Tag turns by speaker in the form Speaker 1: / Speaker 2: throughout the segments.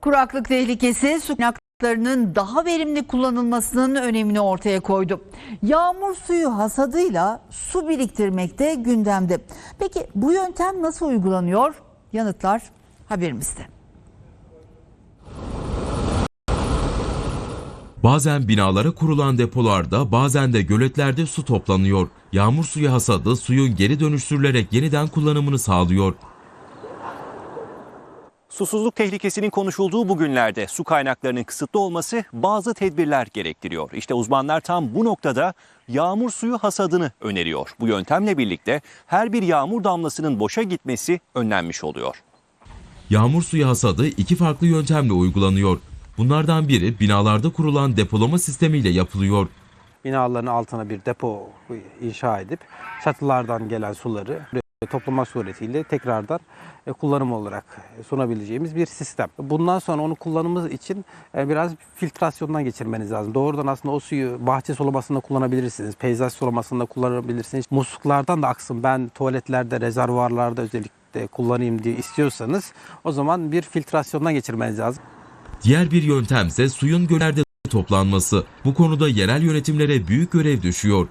Speaker 1: Kuraklık tehlikesi su kaynaklarının daha verimli kullanılmasının önemini ortaya koydu. Yağmur suyu hasadıyla su biriktirmek de gündemde. Peki bu yöntem nasıl uygulanıyor? Yanıtlar haberimizde.
Speaker 2: Bazen binalara kurulan depolarda bazen de göletlerde su toplanıyor. Yağmur suyu hasadı suyun geri dönüştürülerek yeniden kullanımını sağlıyor.
Speaker 3: Susuzluk tehlikesinin konuşulduğu bu günlerde su kaynaklarının kısıtlı olması bazı tedbirler gerektiriyor. İşte uzmanlar tam bu noktada yağmur suyu hasadını öneriyor. Bu yöntemle birlikte her bir yağmur damlasının boşa gitmesi önlenmiş oluyor.
Speaker 2: Yağmur suyu hasadı iki farklı yöntemle uygulanıyor. Bunlardan biri binalarda kurulan depolama sistemiyle yapılıyor.
Speaker 4: binaların altına bir depo inşa edip çatılardan gelen suları toplama suretiyle tekrardan e, kullanım olarak sunabileceğimiz bir sistem. Bundan sonra onu kullanımımız için e, biraz filtrasyondan geçirmeniz lazım. Doğrudan aslında o suyu bahçe sulamasında kullanabilirsiniz, peyzaj sulamasında kullanabilirsiniz. Musluklardan da aksın ben tuvaletlerde, rezervuarlarda özellikle kullanayım diye istiyorsanız o zaman bir filtrasyondan geçirmeniz lazım.
Speaker 2: Diğer bir yöntemse suyun göllerde toplanması. Bu konuda yerel yönetimlere büyük görev düşüyor.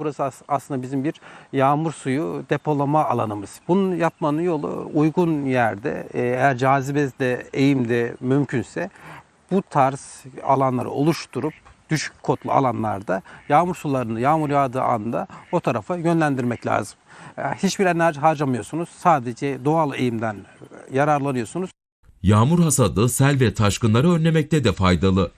Speaker 4: Burası as- aslında bizim bir yağmur suyu depolama alanımız. Bunun yapmanın yolu uygun yerde e, eğer cazibede eğimde mümkünse bu tarz alanları oluşturup düşük kotlu alanlarda yağmur sularını yağmur yağdığı anda o tarafa yönlendirmek lazım. E, Hiçbir enerji harcamıyorsunuz. Sadece doğal eğimden yararlanıyorsunuz.
Speaker 2: Yağmur hasadı sel ve taşkınları önlemekte de faydalı.